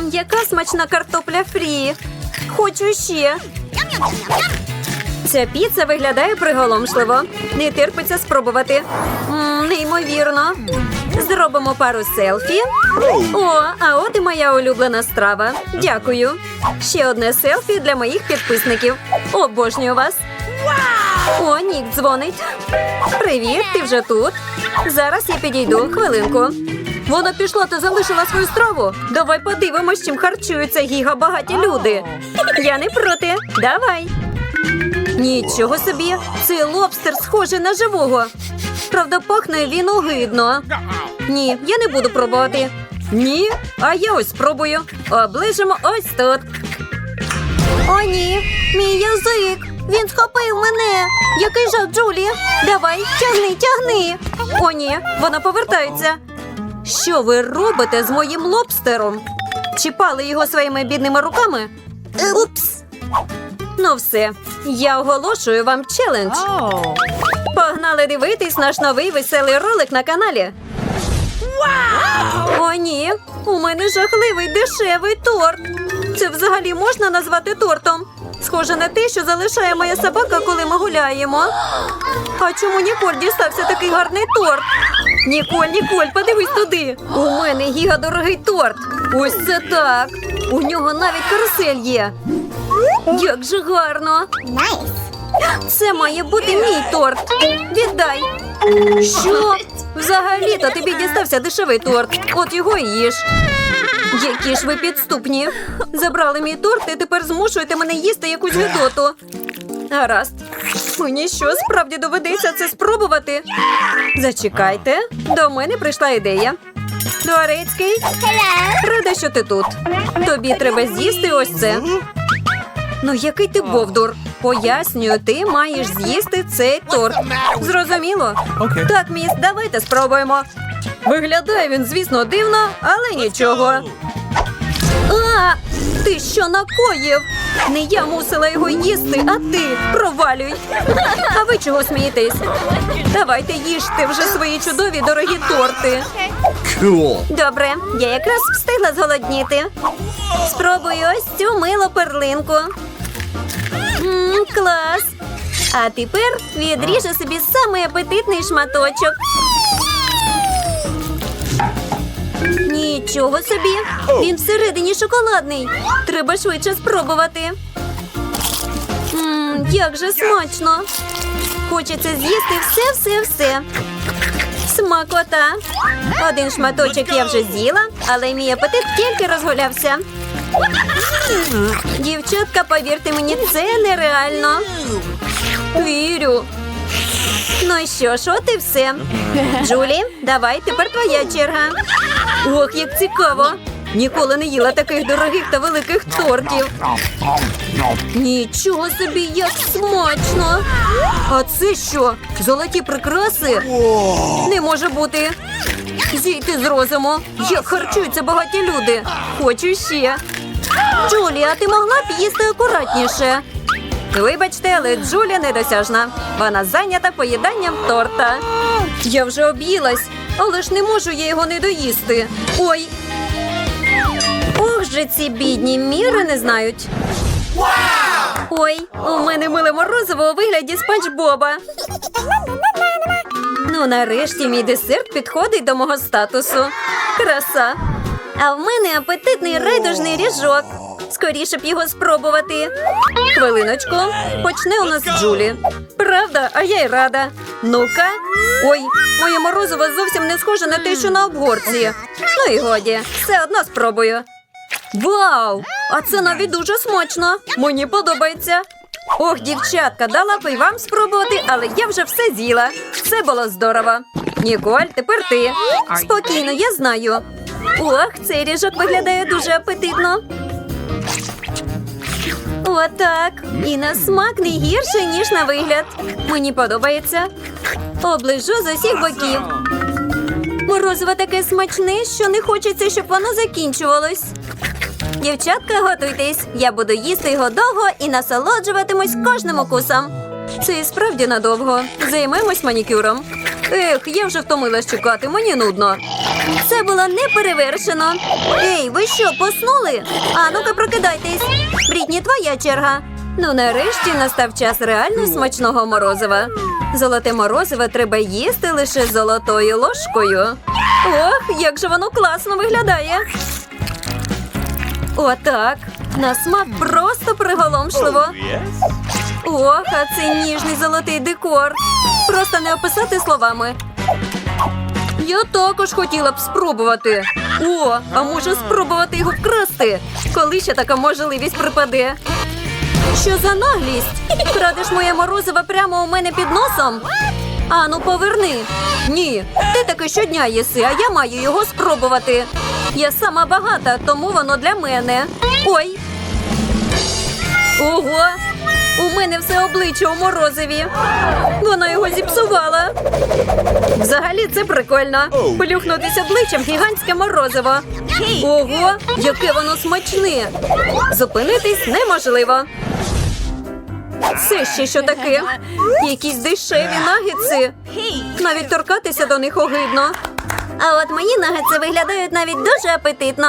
Ммм, яка смачна картопля фрі. Хочу ще. Ця піца виглядає приголомшливо. Не терпиться спробувати. Ммм, неймовірно. Зробимо пару селфі. О, а от і моя улюблена страва. Дякую. Ще одне селфі для моїх підписників. Обожнюю вас. О, Нік дзвонить. Привіт, ти вже тут. Зараз я підійду. Хвилинку. Вона пішла та залишила свою страву. Давай подивимось, чим харчуються гігабагаті люди. Я не проти. Давай. Нічого собі. Цей лобстер схожий на живого. Правда, пахне він огидно. Ні, я не буду пробувати. Ні, а я ось спробую. Оближимо ось тут. О, ні, мій язик. Він схопив мене. Який жах, Джулі. Давай, тягни, тягни. О, ні, вона повертається. Що ви робите з моїм лобстером? Чіпали його своїми бідними руками? Упс. Ну все, я оголошую вам челендж. Погнали дивитись наш новий веселий ролик на каналі. О, ні, у мене жахливий дешевий торт. Це взагалі можна назвати тортом? Схоже на те, що залишає моя собака, коли ми гуляємо. А чому Ніколь дістався такий гарний торт? Ніколь, Ніколь, подивись туди. У мене гігадорогий торт. Ось це так. У нього навіть карусель є. Як же гарно. Це має бути мій торт. Віддай. Що? Взагалі-то тобі дістався дешевий торт. От його і їж. Які ж ви підступні. Забрали мій торт і тепер змушуєте мене їсти якусь гидоту. Гаразд. Мені що, справді доведеться це спробувати? Зачекайте, до мене прийшла ідея. Дворецький, рада, що ти тут. Тобі треба з'їсти ось це. Ну, який ти бовдур? Пояснюю, ти маєш з'їсти цей торт. Зрозуміло? Окей. Так, міс, давайте спробуємо. Виглядає він, звісно, дивно, але нічого. А, ти що накоїв? Не я мусила його їсти, а ти провалюй. А ви чого смієтесь? Давайте їжте вже свої чудові дорогі торти. Cool. Добре, я якраз встигла зголодніти. Спробую ось цю милу перлинку. Мм, клас. А тепер відріжу собі самий апетитний шматочок. Нічого собі. Він всередині шоколадний. Треба швидше спробувати. Мм, як же смачно. Хочеться з'їсти все-все-все. Смакота. Один шматочок я вже з'їла, але мій апетит тільки розгулявся. Дівчатка, повірте мені, це нереально. Вірю. Ну що ж, от і все. Джулі, давай, тепер твоя черга. Ох, як цікаво. Ніколи не їла таких дорогих та великих тортів. Нічого собі, як смачно. А це що? Золоті прикраси? Не може бути. Зійти з розуму. Як харчуються багаті люди. Хочу ще. Джулі, а ти могла б їсти акуратніше? Вибачте, але Джулі недосяжна. Вона зайнята поїданням торта. Я вже об'їлась, але ж не можу я його не доїсти. Ой. Ох же ці бідні міри не знають. Ой, у мене миле морозиво у вигляді спанч Боба. Ну, нарешті мій десерт підходить до мого статусу. Краса. А в мене апетитний райдужний ріжок. Скоріше б його спробувати. Хвилиночку. Почне у нас Джулі. Правда, а я й рада. Ну-ка. Ой, моє морозиво зовсім не схоже на те, що на обгорці. Ну і годі, все одно спробую. Вау! А це навіть дуже смачно. Мені подобається. Ох, дівчатка, дала б і вам спробувати, але я вже все з'їла. Все було здорово. Ніколь, тепер ти. Спокійно, я знаю. Ох, цей ріжок виглядає дуже апетитно. Отак. І на смак не гірше, ніж на вигляд. Мені подобається. Оближу з усіх боків. Морозиво таке смачне, що не хочеться, щоб воно закінчувалось. Дівчатка, готуйтесь. Я буду їсти його довго і насолоджуватимусь кожним укусом. Це і справді надовго. Займемось манікюром. Ех, я вже втомилась чекати, мені нудно. Це було неперевершено. Ей, ви що, поснули? А ну-ка прокидайтесь. Брітні, твоя черга. Ну, нарешті настав час реально смачного морозива. Золоте морозиво треба їсти лише золотою ложкою. Ох, як же воно класно виглядає. Отак. На смак просто приголомшливо. Ох, а це ніжний золотий декор. Просто не описати словами. Я також хотіла б спробувати. О, а може спробувати його вкрасти? Коли ще така можливість припаде? Що за наглість? Крадеш моє морозиво прямо у мене під носом? Ану, поверни. Ні, ти таки щодня їси, а я маю його спробувати. Я сама багата, тому воно для мене. Ой. Ого! У мене все обличчя у морозиві. Вона його зіпсувала. Взагалі це прикольно. Плюхнутися обличчям гігантське морозиво. Ого, яке воно смачне. Зупинитись неможливо. Це ще що таке? Якісь дешеві нагетси. Навіть торкатися до них огидно. А от мої нагетси виглядають навіть дуже апетитно.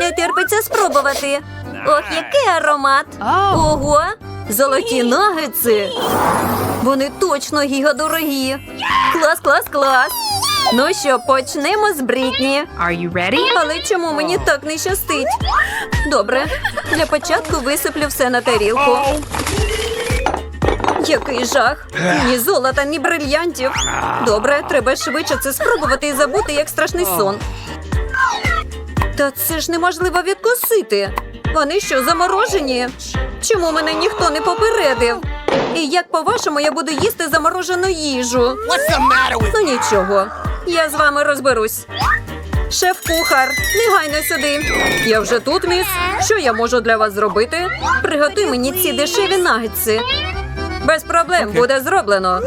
Не терпиться спробувати. Ох, який аромат! Ого! Золоті нагетси! Вони точно гігадорогі. Клас, клас, клас. Ну що, почнемо з Брітні. Are you ready? Але чому мені так не щастить? Добре, для початку висиплю все на тарілку. Який жах! Ні золота, ні брильянтів. Добре, треба швидше це спробувати і забути, як страшний сон. Та це ж неможливо відкусити. Вони що, заморожені? Чому мене ніхто не попередив? І як по-вашому я буду їсти заморожену їжу? Ну нічого, я з вами розберусь. Шеф-кухар, негайно сюди. Я вже тут, міс. Що я можу для вас зробити? Приготуй мені ці дешеві нагетси. Без проблем буде зроблено.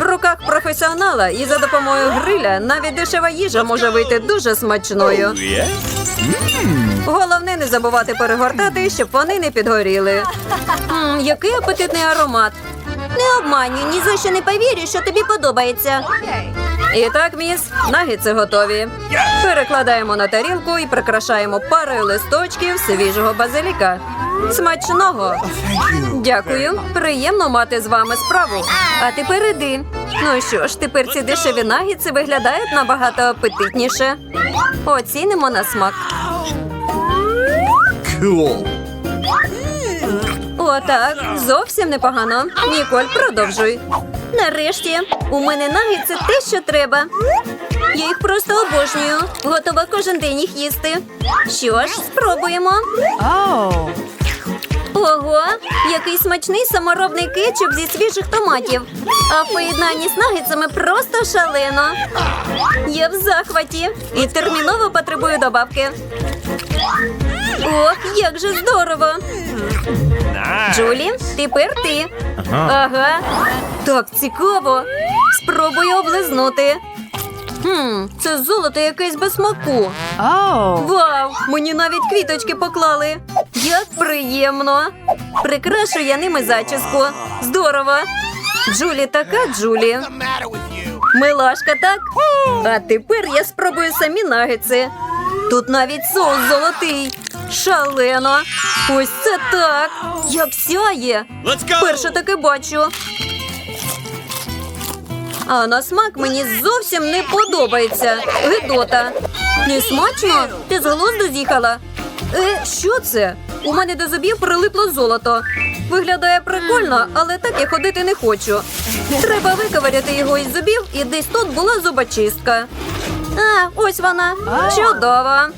В руках професіонала і за допомогою гриля навіть дешева їжа може вийти дуже смачною. Головне не забувати перегортати, щоб вони не підгоріли. М, який апетитний аромат. Не обманюй, ні за що не повірю, що тобі подобається. І так, міс, нагідці готові. Перекладаємо на тарілку і прикрашаємо парою листочків свіжого базиліка. Смачного! Дякую. Приємно мати з вами справу. А тепер іди. Ну що ж, тепер ці дешеві нагідці виглядають набагато апетитніше. Оцінимо на смак. Отак, зовсім непогано. Ніколь, продовжуй. Нарешті, у мене нагідці те, що треба. Я їх просто обожнюю. Готова кожен день їх їсти. Що ж, спробуємо. Ого, який смачний саморобний кетчуп зі свіжих томатів. А в поєднанні з нагідцями просто шалено. Я в захваті і терміново потребую добавки. Ох, як же здорово! Джулі, тепер ти. Ага. Так цікаво. Спробую облизнути. Хм, це золото якесь без смаку. Oh. Вау! Мені навіть квіточки поклали. Як приємно. Прикрашу я ними зачіску. Здорово. Джулі така Джулі. Милашка, так? А тепер я спробую самі нагетси. Тут навіть соус золотий. Шалено. Ось це так. Як сяє. Перше таки бачу. А на смак мені зовсім не подобається. Гидота. Не смачно? Ти з глузду з'їхала? Е, що це? У мене до зубів прилипло золото. Виглядає прикольно, але так я ходити не хочу. Треба виковиряти його із зубів, і десь тут була зубочистка. А, ось вона. Чудово.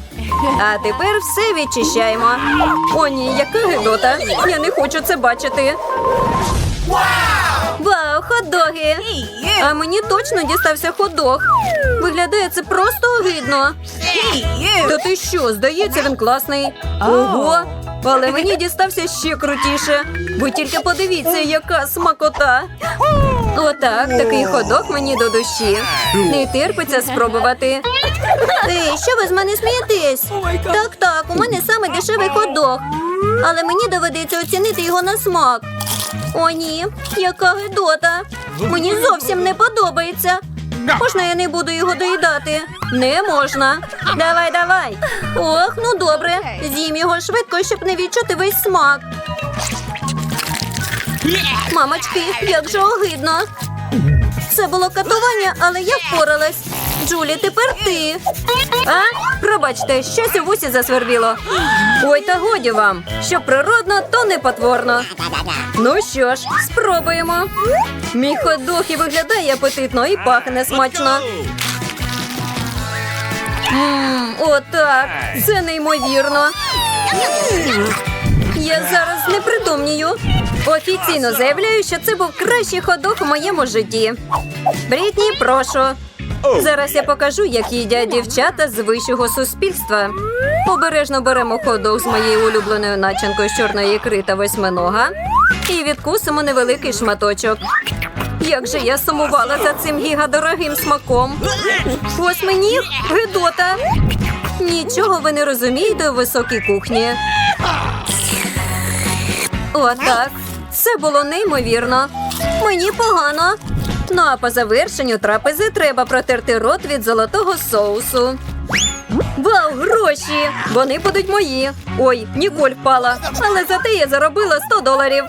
А тепер все відчищаємо. О, ні, яка гидота. Я не хочу це бачити. Вау, хот-доги! А мені точно дістався хот-дог. Виглядає це просто огидно. Та ти що, здається, він класний. Ого! Але мені дістався ще крутіше. Ви тільки подивіться, яка смакота. Отак, такий ходок мені до душі. Не терпиться спробувати. Ей, що ви з мене смієтесь? Так, так, у мене саме дешевий ходок. Але мені доведеться оцінити його на смак. О, ні, яка гидота. Мені зовсім не подобається. Можна я не буду його доїдати? Не можна. Давай, давай. Ох, ну добре. З'їм його швидко, щоб не відчути весь смак. Мамочки, як же огидно. Це було катування, але я впоралась. Джулі, тепер ти. А? Пробачте, щось у вусі засвербіло. Ой, та годі вам. Що природно, то не потворно. Ну що ж, спробуємо. Мій ходох і виглядає апетитно і пахне смачно. Отак. Це неймовірно. Я зараз не притомнію. Офіційно заявляю, що це був кращий ходок у моєму житті. Брітні, прошу. Зараз я покажу, як їдять дівчата з вищого суспільства. Обережно беремо ходок з моєю улюбленою начинкою з чорної ікри та восьминога і відкусимо невеликий шматочок. Як же я сумувала за цим гігадорогим смаком. Восьминіг? Гидота. Нічого ви не розумієте у високій кухні. Отак. Це було неймовірно. Мені погано. Ну а по завершенню трапези треба протерти рот від золотого соусу. Вау, гроші! Вони будуть мої. Ой, Ніколь впала. Але зате я заробила 100 доларів.